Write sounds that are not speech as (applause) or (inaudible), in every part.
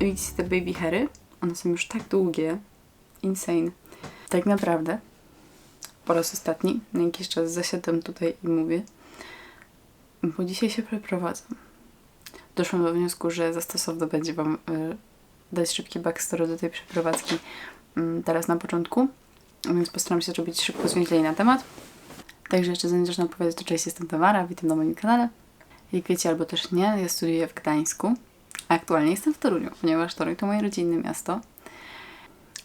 Widzicie te baby hairy? One są już tak długie. Insane. Tak naprawdę po raz ostatni na jakiś czas zasiadam tutaj i mówię, bo dzisiaj się przeprowadzam. Doszłam do wniosku, że zastosowne będzie Wam y, dać szybki backstory do tej przeprowadzki y, teraz na początku, więc postaram się zrobić szybko zwięźlej na temat. Także jeszcze zanim zacznę opowiadać, to cześć, jestem Tamara, witam na moim kanale. Jak wiecie albo też nie, ja studiuję w Gdańsku, aktualnie jestem w Toruniu, ponieważ Toruń to moje rodzinne miasto.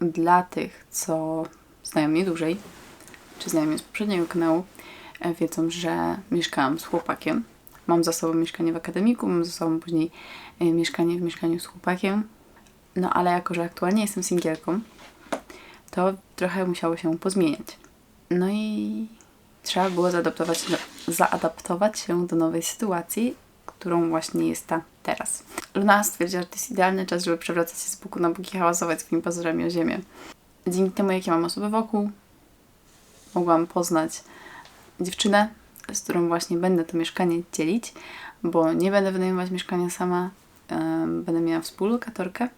Dla tych, co znają mnie dłużej, czy znają mnie z poprzedniego kanału, e, wiedzą, że mieszkałam z chłopakiem. Mam za sobą mieszkanie w akademiku, mam za sobą później e, mieszkanie w mieszkaniu z chłopakiem. No ale jako, że aktualnie jestem singielką, to trochę musiało się pozmieniać. No i trzeba było zaadaptować, zaadaptować się do nowej sytuacji, którą właśnie jest ta teraz. Luna stwierdziła, że to jest idealny czas, żeby przewracać się z boku na bok i hałasować swoimi pazurami o ziemię. Dzięki temu, jakie mam osoby wokół, mogłam poznać dziewczynę, z którą właśnie będę to mieszkanie dzielić, bo nie będę wynajmować mieszkania sama, będę miała współlokatorkę.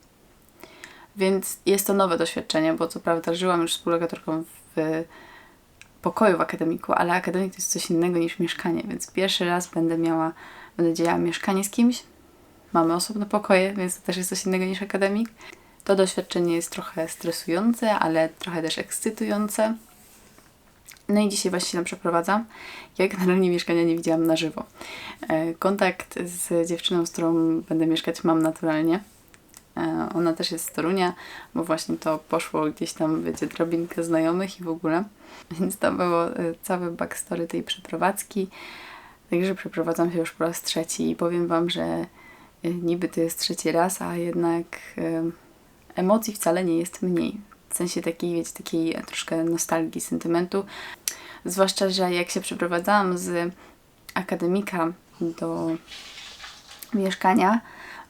Więc jest to nowe doświadczenie, bo co prawda żyłam już współlokatorką w pokoju w akademiku, ale akademik to jest coś innego niż mieszkanie, więc pierwszy raz będę miała, będę dzielała mieszkanie z kimś. Mamy osobne pokoje, więc to też jest coś innego niż akademik. To doświadczenie jest trochę stresujące, ale trochę też ekscytujące. No i dzisiaj właśnie się tam przeprowadzam. Ja generalnie mieszkania nie widziałam na żywo. E, kontakt z dziewczyną, z którą będę mieszkać mam naturalnie. E, ona też jest z Torunia, bo właśnie to poszło gdzieś tam, wiecie, drabinkę znajomych i w ogóle. Więc to było e, całe backstory tej przeprowadzki. Także przeprowadzam się już po raz trzeci i powiem Wam, że niby to jest trzeci raz, a jednak emocji wcale nie jest mniej w sensie takiej, wiecie, takiej troszkę nostalgii, sentymentu. Zwłaszcza, że jak się przeprowadzałam z akademika do mieszkania,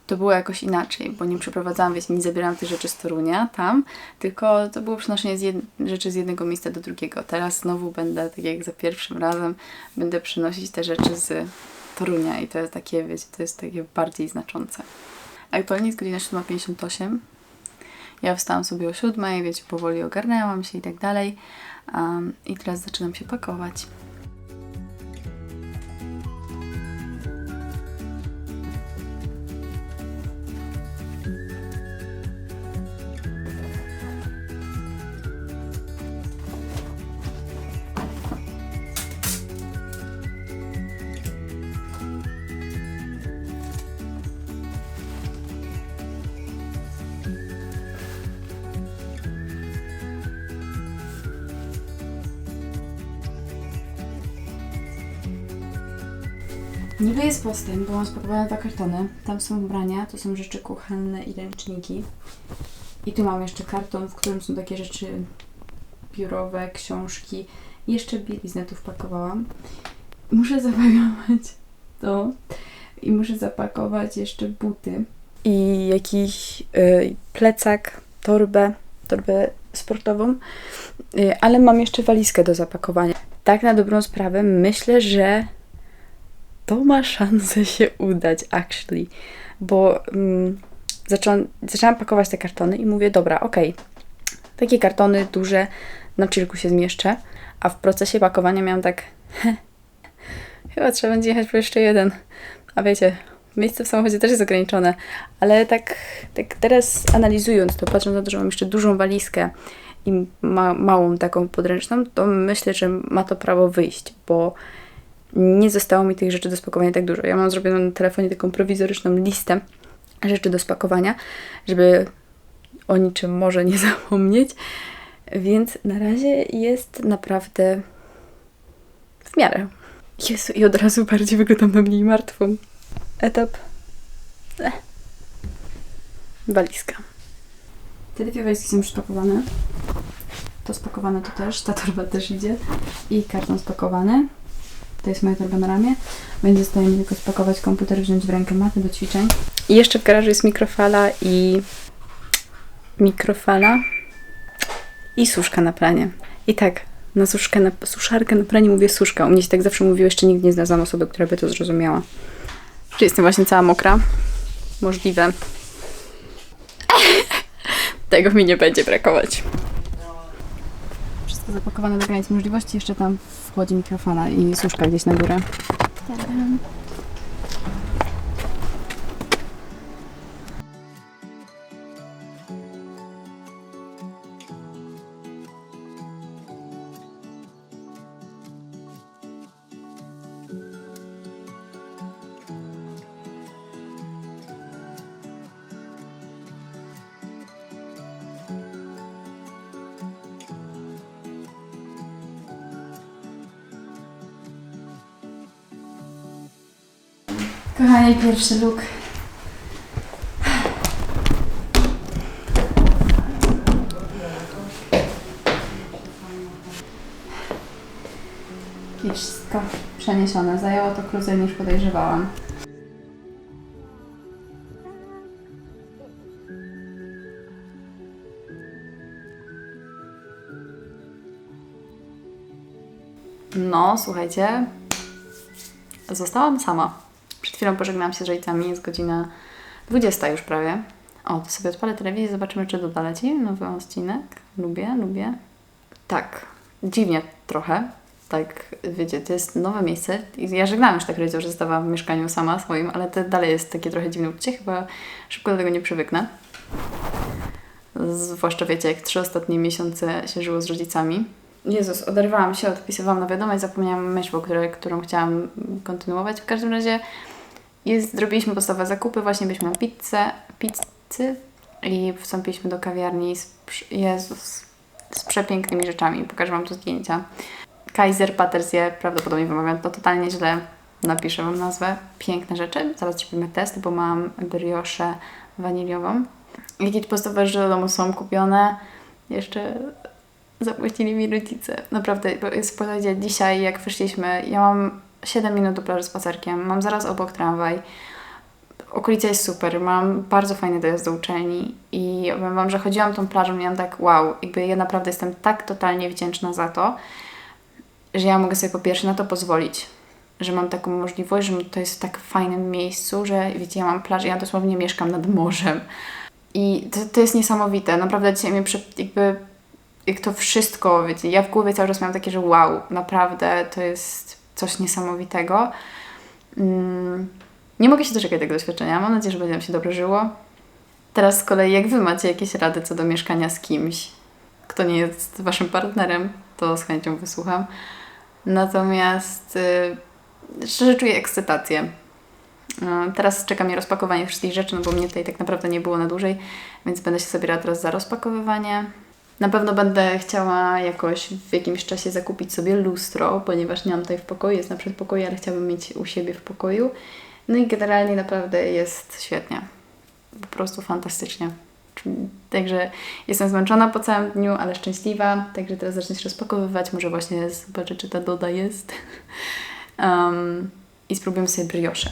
to było jakoś inaczej, bo nie przeprowadzałam, wiecie, nie zabierałam tych rzeczy z Torunia tam, tylko to było przenoszenie z jed- rzeczy z jednego miejsca do drugiego. Teraz znowu będę, tak jak za pierwszym razem, będę przynosić te rzeczy z Torunia i to jest takie, wiecie, to jest takie bardziej znaczące. Aktualnie jest godzina 7.58, ja wstałam sobie o siódmej, wiecie, powoli ogarnęłam się i tak dalej. Um, I teraz zaczynam się pakować. Niby jest postęp, bo mam spakowane dwa kartony. Tam są ubrania, to są rzeczy kuchenne i ręczniki. I tu mam jeszcze karton, w którym są takie rzeczy biurowe, książki. Jeszcze bieliznę tu wpakowałam. Muszę zapakować to. I muszę zapakować jeszcze buty. I jakiś yy, plecak, torbę, torbę sportową. Yy, ale mam jeszcze walizkę do zapakowania. Tak na dobrą sprawę myślę, że to ma szansę się udać, actually. Bo mm, zaczęłam, zaczęłam pakować te kartony i mówię, dobra, okej, okay. takie kartony duże na chillku się zmieszczę, a w procesie pakowania miałam tak, chyba trzeba będzie jechać po jeszcze jeden. A wiecie, miejsce w samochodzie też jest ograniczone, ale tak, tak teraz analizując to, patrząc na to, że mam jeszcze dużą walizkę i ma, małą taką podręczną, to myślę, że ma to prawo wyjść, bo nie zostało mi tych rzeczy do spakowania tak dużo. Ja mam zrobioną na telefonie taką prowizoryczną listę rzeczy do spakowania, żeby o niczym może nie (laughs) zapomnieć. Więc na razie jest naprawdę w miarę. Jezu, i od razu bardziej wyglądam na mniej martwą. Etap. Eh. Walizka. Te dwie walizki są już spakowane. To spakowane to też, ta torba też idzie. I karton spakowany. To jest na ramię. Będzie zostaje mi tylko spakować komputer, wziąć w rękę matę do ćwiczeń. I jeszcze w garażu jest mikrofala i mikrofala i suszka na pranie. I tak, na suszkę, na suszarkę na pranie mówię suszka. U mnie się tak zawsze mówiło, jeszcze nigdy nie znalazłam osoby, która by to zrozumiała. Czy jestem właśnie cała mokra? Możliwe. (laughs) Tego mi nie będzie brakować. Wszystko zapakowane do granic możliwości. Jeszcze tam wchodzi mikrofona i suszka gdzieś na górę. Tadam. Kochani, pierwszy look. Wszystko przeniesione. Zajęło to krócej niż podejrzewałam. No, słuchajcie, zostałam sama. Chwilą pożegnałam się z rodzicami, jest godzina 20 już prawie. O, to sobie odpalę telewizję, zobaczymy, czy doda leci nowy odcinek. Lubię, lubię. Tak, dziwnie trochę. Tak, wiecie, to jest nowe miejsce. Ja żegnałam już tak rodziców, że zostawałam w mieszkaniu sama swoim, ale to dalej jest takie trochę dziwne uczucie. Chyba szybko do tego nie przywyknę. Zwłaszcza wiecie, jak trzy ostatnie miesiące się żyło z rodzicami. Jezus, oderwałam się, odpisywałam na wiadomość, zapomniałam myśl, której, którą chciałam kontynuować. W każdym razie jest, zrobiliśmy podstawowe zakupy, właśnie byliśmy na pizzę, pizzy i wstąpiliśmy do kawiarni z, Jezus, z przepięknymi rzeczami. Pokażę Wam tu zdjęcia. Kaiser Patersie, prawdopodobnie wymawiam to totalnie źle, napiszę Wam nazwę. Piękne rzeczy. Zaraz zrobimy test, bo mam brioszę waniliową. Jakie podstawowe rzeczy do domu są kupione? Jeszcze zapłacili mi rodzice. Naprawdę, bo jest powiedzieć, dzisiaj jak wyszliśmy, ja mam 7 minut do plaży spacerkiem, mam zaraz obok tramwaj. Okolica jest super, mam bardzo fajny dojazd do uczelni i powiem Wam, że chodziłam tą plażą i miałam tak wow, jakby ja naprawdę jestem tak totalnie wdzięczna za to, że ja mogę sobie po pierwsze na to pozwolić, że mam taką możliwość, że to jest w tak fajnym miejscu, że wiecie, ja mam plażę, ja dosłownie mieszkam nad morzem. I to, to jest niesamowite, naprawdę dzisiaj mnie jakby jak to wszystko, wiecie, ja w głowie cały czas miałam takie, że wow, naprawdę to jest coś niesamowitego. Mm, nie mogę się doczekać tego doświadczenia. Mam nadzieję, że będzie nam się dobrze żyło. Teraz z kolei, jak Wy macie jakieś rady co do mieszkania z kimś, kto nie jest Waszym partnerem, to z chęcią wysłucham. Natomiast yy, szczerze czuję ekscytację. Yy, teraz czeka mnie rozpakowanie wszystkich rzeczy, no bo mnie tutaj tak naprawdę nie było na dłużej, więc będę się zabierała teraz za rozpakowywanie. Na pewno będę chciała jakoś w jakimś czasie zakupić sobie lustro, ponieważ nie mam tutaj w pokoju, jest na przedpokoju, ale chciałabym mieć u siebie w pokoju. No i generalnie naprawdę jest świetnie. Po prostu fantastycznie. Także jestem zmęczona po całym dniu, ale szczęśliwa. Także teraz zacznę się rozpakowywać. Może właśnie zobaczę, czy ta Doda jest. (laughs) Um, I spróbujemy sobie briosze.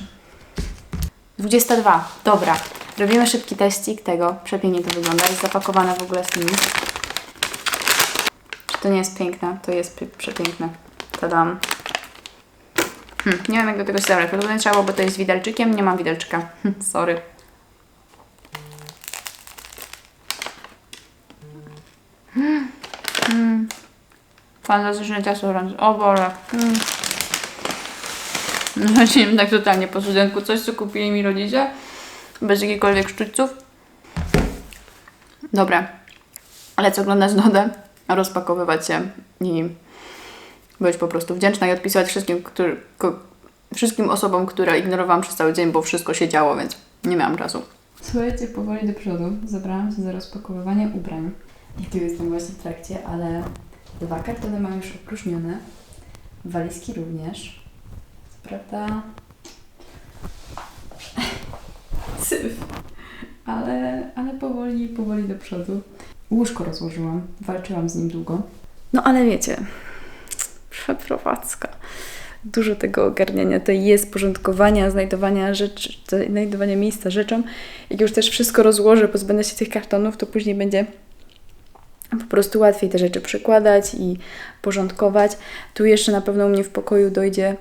22. Dobra. Robimy szybki teścik tego. Przepięknie to wygląda. Jest zapakowane w ogóle z nimi. To nie jest piękne, to jest przepiękne. Tadam. Hm, nie wiem jak do tego się zabrać. Prawdopodobnie trzeba bo to jest widelczykiem. Nie mam widelczyka. Hm, sorry. Hmm. Fantastyczne ciasto wręcz. O Boże. Hmm. No, (laughs) tak totalnie po studenku. Coś, co kupili mi rodzice. Bez jakichkolwiek sztućców. Dobra. Ale co oglądać Dodę rozpakowywać się i być po prostu wdzięczna i odpisywać wszystkim, który, wszystkim osobom, które ignorowałam przez cały dzień, bo wszystko się działo, więc nie miałam czasu. Słuchajcie, powoli do przodu. Zabrałam się za rozpakowywanie ubrań. I tu jestem właśnie w trakcie, ale dwa kartony mam już opróżnione. Walizki również. Prawda... (laughs) Syf. Ale, ale powoli, powoli do przodu. Łóżko rozłożyłam, walczyłam z nim długo. No ale wiecie, przeprowadzka. Dużo tego ogarniania to jest porządkowania, znajdowania rzeczy, znajdowania miejsca rzeczom. Jak już też wszystko rozłożę, pozbędę się tych kartonów, to później będzie po prostu łatwiej te rzeczy przekładać i porządkować. Tu jeszcze na pewno u mnie w pokoju dojdzie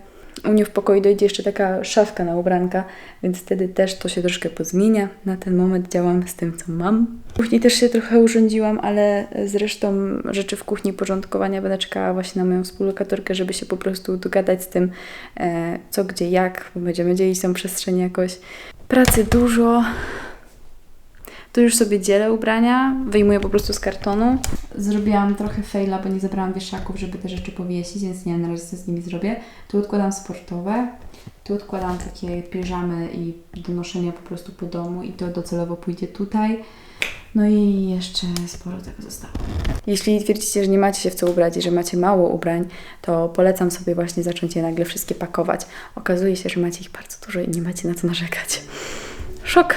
u mnie w pokoju dojdzie jeszcze taka szafka na ubranka, więc wtedy też to się troszkę pozmienia. Na ten moment działam z tym, co mam. W kuchni też się trochę urządziłam, ale zresztą rzeczy w kuchni porządkowania będę czekała właśnie na moją współlokatorkę, żeby się po prostu dogadać z tym, e, co, gdzie, jak, będziemy dzielić tą przestrzeń jakoś. Pracy dużo, tu już sobie dzielę ubrania, wyjmuję po prostu z kartonu. Zrobiłam trochę faila, bo nie zabrałam wieszaków, żeby te rzeczy powiesić, więc nie wiem na razie co z nimi zrobię. Tu odkładam sportowe, tu odkładam takie piżamy i do noszenia po prostu po domu i to docelowo pójdzie tutaj. No i jeszcze sporo tego zostało. Jeśli twierdzicie, że nie macie się w co ubrać i że macie mało ubrań, to polecam sobie właśnie zacząć je nagle wszystkie pakować. Okazuje się, że macie ich bardzo dużo i nie macie na co narzekać. Szok!